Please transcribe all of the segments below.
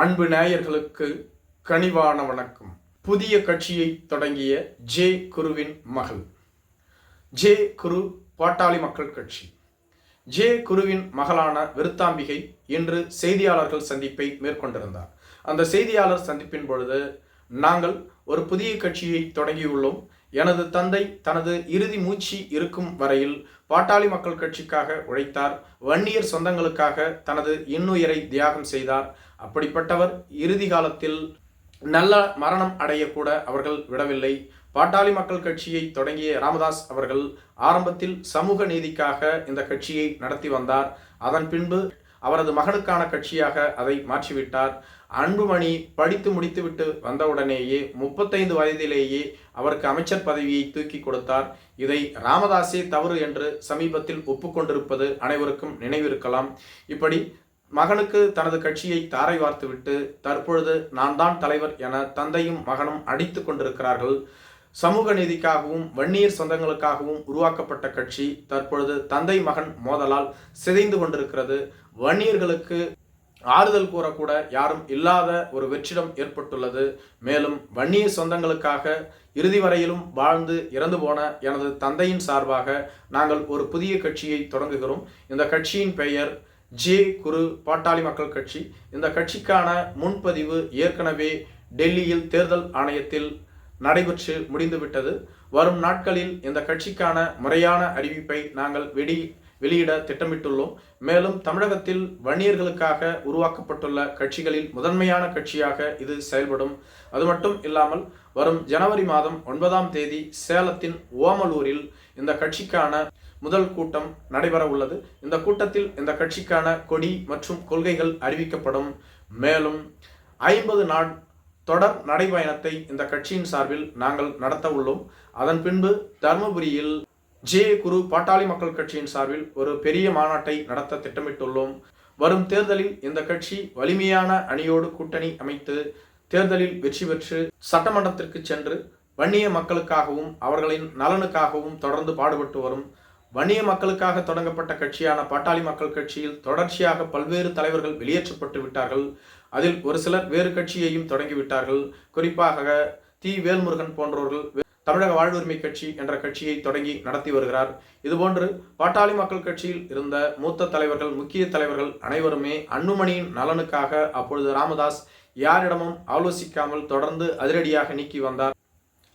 அன்பு நேயர்களுக்கு கனிவான வணக்கம். புதிய கட்சியை தொடங்கிய ஜே குருவின் மகள். ஜே குரு பாட்டாளி மக்கள் கட்சி. ஜே குருவின் மகளான விருத்தாம்பிகை இன்று செய்தியாளர்கள் சந்திப்பை மேற்கொண்டிருந்தார். அந்த செய்தியாளர் சந்திப்பின் பொழுது நாங்கள் ஒரு புதிய கட்சியை தொடங்கியுள்ளோம். எனது தந்தை தனது இறுதி மூச்சு இருக்கும் வரையில் பாட்டாளி மக்கள் கட்சிக்காக உழைத்தார். வன்னியர் சொந்தங்களுக்காக தனது இன்னுயிரை தியாகம் செய்தார். அப்படிப்பட்டவர் இறுதி காலத்தில் நல்ல மரணம் அடையக்கூட அவர்கள் விடவில்லை. பாட்டாளி மக்கள் கட்சியை தொடங்கிய ராமதாஸ் அவர்கள் ஆரம்பத்தில் சமூக நீதிக்காக இந்த கட்சியை நடத்தி வந்தார். அதன் பின்பு அவரது மகனுக்கான கட்சியாக அதை மாற்றிவிட்டார். அன்புமணி படித்து முடித்துவிட்டு வந்தவுடனேயே முப்பத்தைந்து வயதிலேயே அவருக்கு அமைச்சர் பதவியை தூக்கி கொடுத்தார். இதை ராமதாசே தவறு என்று சமீபத்தில் ஒப்புக்கொண்டிருப்பது அனைவருக்கும் நினைவிருக்கலாம். இப்படி மகனுக்கு தனது கட்சியை தாரை வார்த்துவிட்டு தற்பொழுது நான் தான் தலைவர் என தந்தையும் மகனும் அடித்து கொண்டிருக்கிறார்கள். சமூக நீதிக்காகவும் வன்னியர் சொந்தங்களுக்காகவும் உருவாக்கப்பட்ட கட்சி தற்பொழுது தந்தை மகன் மோதலால் சிதைந்து கொண்டிருக்கிறது. வன்னியர்களுக்கு ஆறுதல் கூறக்கூட யாரும் இல்லாத ஒரு வெற்றிடம் ஏற்பட்டுள்ளது. மேலும் வன்னிய சொந்தங்களுக்காக இறுதி வரையிலும் வாழ்ந்து இறந்து போன எனது தந்தையின் சார்பாக நாங்கள் ஒரு புதிய கட்சியை தொடங்குகிறோம். இந்த கட்சியின் பெயர் ஜே குரு பாட்டாளி மக்கள் கட்சி. இந்த கட்சிக்கான முன்பதிவு ஏற்கனவே டெல்லியில் தேர்தல் ஆணையத்தில் நடைபெற்று முடிந்துவிட்டது. வரும் நாட்களில் இந்த கட்சிக்கான முறையான அறிவிப்பை நாங்கள் வெடி வெளியிட திட்டமிட்டுள்ளோம். மேலும் தமிழகத்தில் வன்னியர்களுக்காக உருவாக்கப்பட்டுள்ள கட்சிகளில் முதன்மையான கட்சியாக இது செயல்படும். அது மட்டும் இல்லாமல் வரும் ஜனவரி மாதம் ஒன்பதாம் தேதி சேலத்தின் ஓமலூரில் இந்த கட்சிக்கான முதல் கூட்டம் நடைபெற உள்ளது. இந்த கூட்டத்தில் இந்த கட்சிக்கான கொடி மற்றும் கொள்கைகள் அறிவிக்கப்படும். மேலும் ஐம்பது நாள் தொடர் நடைபயணத்தை இந்த கட்சியின் சார்பில் நாங்கள் நடத்த உள்ளோம். அதன் பின்பு தருமபுரியில் ஜே குரு பாட்டாளி மக்கள் கட்சியின் சார்பில் ஒரு பெரிய மாநாட்டை நடத்த திட்டமிட்டுள்ளோம். வரும் தேர்தலில் இந்த கட்சி வலிமையான அணியோடு கூட்டணி அமைத்து தேர்தலில் வெற்றி பெற்று சட்டமன்றத்திற்கு சென்று வன்னிய மக்களுக்காகவும் அவர்களின் நலனுக்காகவும் தொடர்ந்து பாடுபட்டு வரும் வன்னிய மக்களுக்காக தொடங்கப்பட்ட கட்சியான பாட்டாளி மக்கள் கட்சியில் தொடர்ச்சியாக பல்வேறு தலைவர்கள் வெளியேற்றப்பட்டு விட்டார்கள். அதில் ஒரு சிலர் வேறு கட்சியையும் தொடங்கிவிட்டார்கள் குறிப்பாக தி. வேல்முருகன் போன்றவர்கள் தமிழக வாழ்வுரிமை கட்சி என்ற கட்சியை தொடங்கி நடத்தி வருகிறார். இதுபோன்று பாட்டாளி மக்கள் கட்சியில் இருந்த மூத்த தலைவர்கள் முக்கிய தலைவர்கள் அனைவருமே அன்புமணியின் நலனுக்காக அப்பொழுது ராமதாஸ் யாரிடமும் ஆலோசிக்காமல் தொடர்ந்து அதிரடியாக நீக்கி வந்தார்.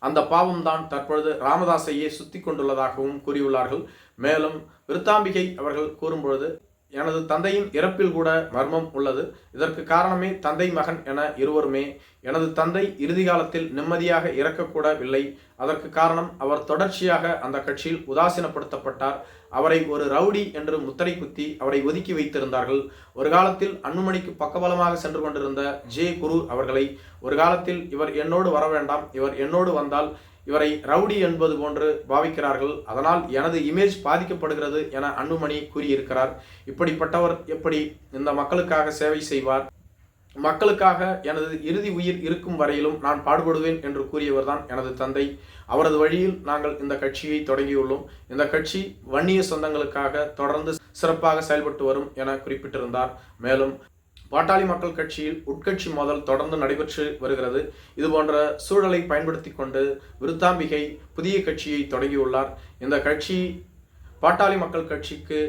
அந்த பாவம் தான் தற்பொழுது ராமதாஸையே சுத்தி கொண்டுள்ளதாகவும் கூறியுள்ளார்கள். மேலும் விருத்தாம்பிகை அவர்கள் கூறும்பொழுது எனது தந்தையின் இறப்பில் கூட மர்மம் உள்ளது. இதற்கு காரணமே தந்தை மகன் என இருவருமே. எனது தந்தை இறுதி காலத்தில் நிம்மதியாக இறக்கக்கூடவில்லை. அதற்கு காரணம் அவர் தொடர்ச்சியாக அந்த கட்சியில் உதாசீனப்படுத்தப்பட்டார். அவரை ஒரு ரவுடி என்று முத்தரை குத்தி அவரை ஒதுக்கி வைத்திருந்தார்கள். ஒரு காலத்தில் அன்புமணிக்கு பக்கபலமாக சென்று கொண்டிருந்த ஜே குரு அவர்களை ஒரு காலத்தில் இவர் என்னோடு வர வேண்டாம். இவர் என்னோடு வந்தால் இவரை ரவுடி என்பது போன்று பாவிக்கிறார்கள். அதனால் எனது இமேஜ் பாதிக்கப்படுகிறது என அன்புமணி கூறியிருக்கிறார். இப்படிப்பட்டவர் எப்படி இந்த மக்களுக்காக சேவை செய்வார்? மக்களுக்காக எனது இறுதி உயிர் இருக்கும் வரையிலும் நான் பாடுபடுவேன் என்று கூறியவர் தான் எனது தந்தை. அவரது வழியில் நாங்கள் இந்த கட்சியை தொடங்கியுள்ளோம். இந்த கட்சி வன்னிய சொந்தங்களுக்காக தொடர்ந்து சிறப்பாக செயல்பட்டு வரும் என குறிப்பிட்டிருந்தார். மேலும் பாட்டாளி மக்கள் கட்சியில் உட்கட்சி மோதல் தொடர்ந்து நடைபெற்று வருகிறது. இது போன்ற சூழலை பயன்படுத்தி கொண்டு விருத்தாம்பிகை புதிய கட்சியை தொடங்கியுள்ளார். இந்த கட்சி பாட்டாளி மக்கள் கட்சிக்கு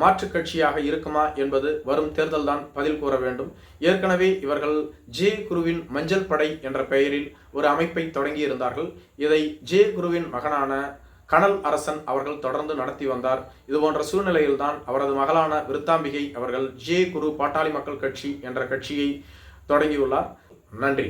மாற்று கட்சியாக இருக்குமா என்பது வரும் தேர்தல் தான் பதில் கூற வேண்டும். ஏற்கனவே இவர்கள் ஜே. குருவின் மஞ்சள் படை என்ற பெயரில் ஒரு அமைப்பை தொடங்கியிருந்தார்கள். இதை ஜே. குருவின் மகனான கனல் அரசன் அவர்கள் தொடர்ந்து நடத்தி வந்தார். இது போன்ற சூழ்நிலையில்தான் அவரது மகளான விருத்தாம்பிகை அவர்கள் ஜே குரு பாட்டாளி மக்கள் கட்சி என்ற கட்சியை தொடங்கியுள்ளார். நன்றி.